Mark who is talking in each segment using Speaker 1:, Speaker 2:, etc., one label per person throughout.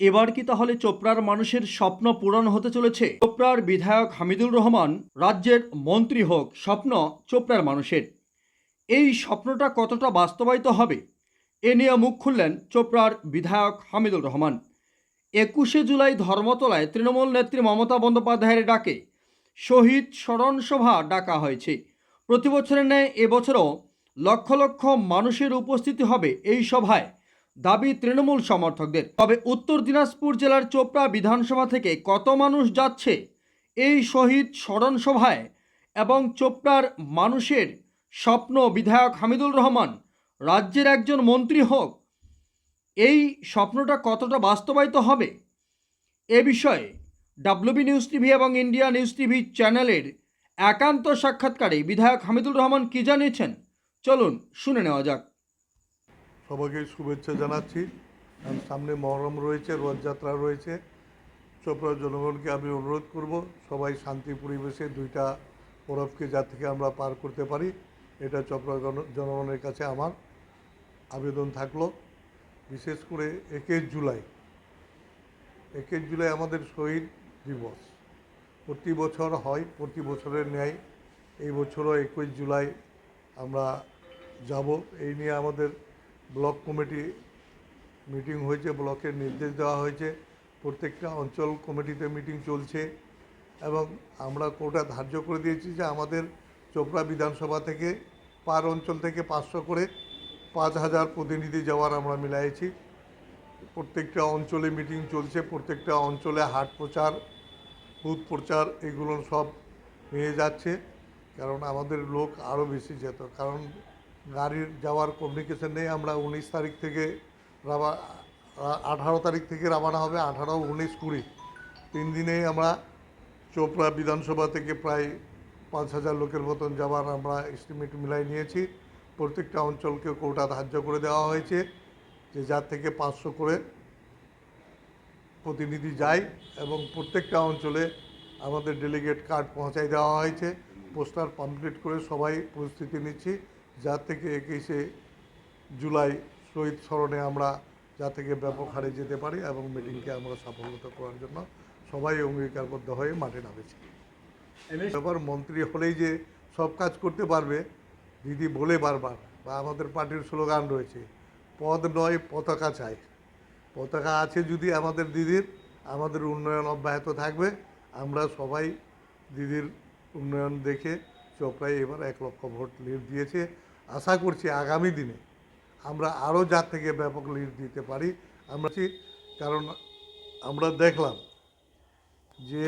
Speaker 1: এবার কি তাহলে চোপড়ার মানুষের স্বপ্ন পূরণ হতে চলেছে? চোপড়ার বিধায়ক হামিদুর রহমান রাজ্যের মন্ত্রী হোক, স্বপ্ন চোপড়ার মানুষের। এই স্বপ্নটা কতটা বাস্তবায়িত হবে? এ নিয়ে মুখ খুললেন চোপড়ার বিধায়ক হামিদুর রহমান। একুশে জুলাই ধর্মতলায় তৃণমূল নেত্রী মমতা বন্দ্যোপাধ্যায়ের ডাকে শহীদ স্মরণ সভা ডাকা হয়েছে। প্রতি বছরের ন্যায় এবছরও লক্ষ লক্ষ মানুষের উপস্থিতি হবে এই সভায়। দাবি তৃণমূল সমর্থকদের। তবে উত্তর দিনাজপুর জেলার চোপড়া বিধানসভা থেকে কত মানুষ যাচ্ছে এই শহীদ স্মরণ সভায় এবং চোপড়ার মানুষের স্বপ্ন বিধায়ক হামিদুল রহমান রাজ্যের একজন মন্ত্রী হোক, এই স্বপ্নটা কতটা বাস্তবায়িত হবে? এ বিষয়ে ডাব্লিউবি নিউজ টিভি এবং ইন্ডিয়া নিউজ টিভি চ্যানেলের একান্ত সাক্ষাৎকারে বিধায়ক হামিদুল রহমান কি জানিয়েছেন? চলুন শুনে নেওয়া যাক।
Speaker 2: সবাইকে শুভেচ্ছা জানাচ্ছি। সামনে মহরম রয়েছে, রথযাত্রা রয়েছে। চোপড়ার জনগণকে আমি অনুরোধ করব, সবাই শান্তি পরিবেশে দুইটা পরবকে যা থেকে আমরা পার করতে পারি, এটা চোপড়া জনগণের কাছে আমার আবেদন থাকল। বিশেষ করে একুশ জুলাই একুশ জুলাই আমাদের শহীদ দিবস। প্রতি বছর হয়, প্রতি বছরের ন্যায় এই বছরও একুশ জুলাই আমরা যাব। এই নিয়ে আমাদের ব্লক কমিটি মিটিং হয়েছে, ব্লকের নির্দেশ দেওয়া হয়েছে। প্রত্যেকটা অঞ্চল কমিটিতে মিটিং চলছে এবং আমরা কোটা ধার্য করে দিয়েছি যে আমাদের চোপড়া বিধানসভা থেকে, পার অঞ্চল থেকে পাঁচশো করে পাঁচ হাজার প্রতিনিধি যাওয়ার আমরা মিলাইছি। প্রত্যেকটা অঞ্চলে মিটিং চলছে, প্রত্যেকটা অঞ্চলে হাট প্রচার, বুথ প্রচার এগুলো সব নিয়ে যাচ্ছে, কারণ আমাদের লোক আরও বেশি যেত। কারণ গাড়ির যাওয়ার কমিউনিকেশন নেই। আমরা উনিশ তারিখ থেকে রাবা, আঠারো তারিখ থেকে রওনা হবে, আঠারো, উনিশ, কুড়ি। তিন দিনেই আমরা চোপড়া বিধানসভা থেকে প্রায় পাঁচ হাজার লোকের মতন যাওয়ার আমরা এস্টিমেট মিলাই নিয়েছি। প্রত্যেকটা অঞ্চলকে কোটা ধার্য করে দেওয়া হয়েছে যে যার থেকে পাঁচশো করে প্রতিনিধি যায় এবং প্রত্যেকটা অঞ্চলে আমাদের ডেলিগেট কার্ড পৌঁছাই দেওয়া হয়েছে। পোস্টার পাম্পলেট করে সবাই প্রস্তুতি নিচ্ছি। যার থেকে একুশে জুলাই শহীদ স্মরণে আমরা যা থেকে ব্যাপক হারে যেতে পারি এবং মিটিংকে আমরা সাফল্যতা করার জন্য সবাই অঙ্গীকারবদ্ধ হয়ে মাঠে নামেছি। এবার মন্ত্রী হলেই যে সব কাজ করতে পারবে দিদি বলে বারবার বা আমাদের পার্টির স্লোগান রয়েছে পদ নয় পতাকা চাই। পতাকা আছে যদি আমাদের দিদির আমাদের উন্নয়ন অব্যাহত থাকবে আমরা সবাই দিদির উন্নয়ন দেখে চোপড়ায় এবার এক লক্ষ ভোট লিড দিয়েছে। আশা করছি আগামী দিনে আমরা আরও যার থেকে ব্যাপক লিড দিতে পারি। আমরা কারণ আমরা দেখলাম যে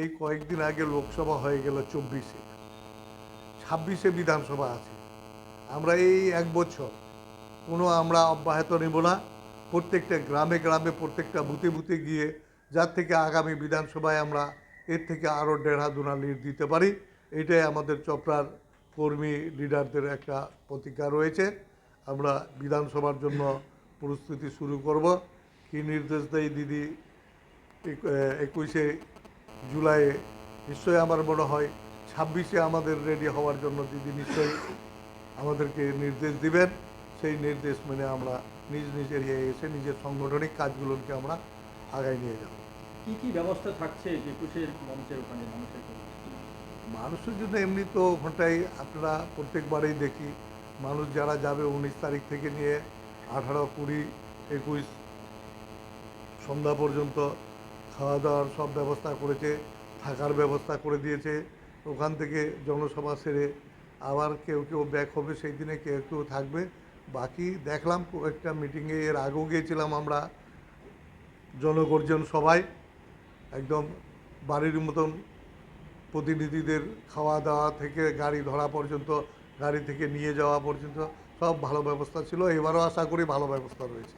Speaker 2: এই কয়েকদিন আগে লোকসভা হয়ে গেল চব্বিশে। ছাব্বিশে বিধানসভা আছে। আমরা এই এক বছর কোনো আমরা অব্যাহত নেব না। প্রত্যেকটা গ্রামে গ্রামে প্রত্যেকটা বুথে বুথে গিয়ে যার থেকে আগামী বিধানসভায় আমরা এর থেকে আরও দেড় হাত দুনা লিড দিতে পারি। এটাই আমাদের চপড়ার কর্মী লিডারদের একটা প্রতিজ্ঞা রয়েছে। আমরা বিধানসভার জন্য প্রস্তুতি শুরু করব। কী নির্দেশ দেয় দিদি? একুশে জুলাইয়ে নিশ্চয়ই আমার মনে হয় ছাব্বিশে আমাদের রেডি হওয়ার জন্য দিদি নিশ্চয়ই আমাদেরকে নির্দেশ দিবেন। সেই নির্দেশ মেনে আমরা নিজ নিজ এরিয়ায় এসে নিজের সাংগঠনিক কাজগুলোকে আমরা আগায় নিয়ে যাব।
Speaker 1: কি কি ব্যবস্থা থাকছে একুশের মঞ্চের ওখানে মানুষের
Speaker 2: মানুষের জন্য এমনি তো ওখানটাই আপনারা প্রত্যেকবারেই দেখি। মানুষ যারা যাবে উনিশ তারিখ থেকে নিয়ে আঠারো, কুড়ি, একুশ সন্ধ্যা পর্যন্ত খাওয়া দাওয়ার সব ব্যবস্থা করেছে, থাকার ব্যবস্থা করে দিয়েছে। ওখান থেকে জনসভা সেরে আবার কেউ কেউ ব্যাক হবে সেই দিনে কেউ কেউ থাকবে। বাকি দেখলাম একটা মিটিংয়ে এর আগেও গিয়েছিলাম আমরা, জনগর্জন সবাই, একদম বাড়ির মতন প্রতিনিধিদের খাওয়া দাওয়া থেকে গাড়ি ধরা পর্যন্ত, গাড়ি থেকে নিয়ে যাওয়া পর্যন্ত সব ভালো ব্যবস্থা ছিল। এবারও আশা করি ভালো ব্যবস্থা রয়েছে।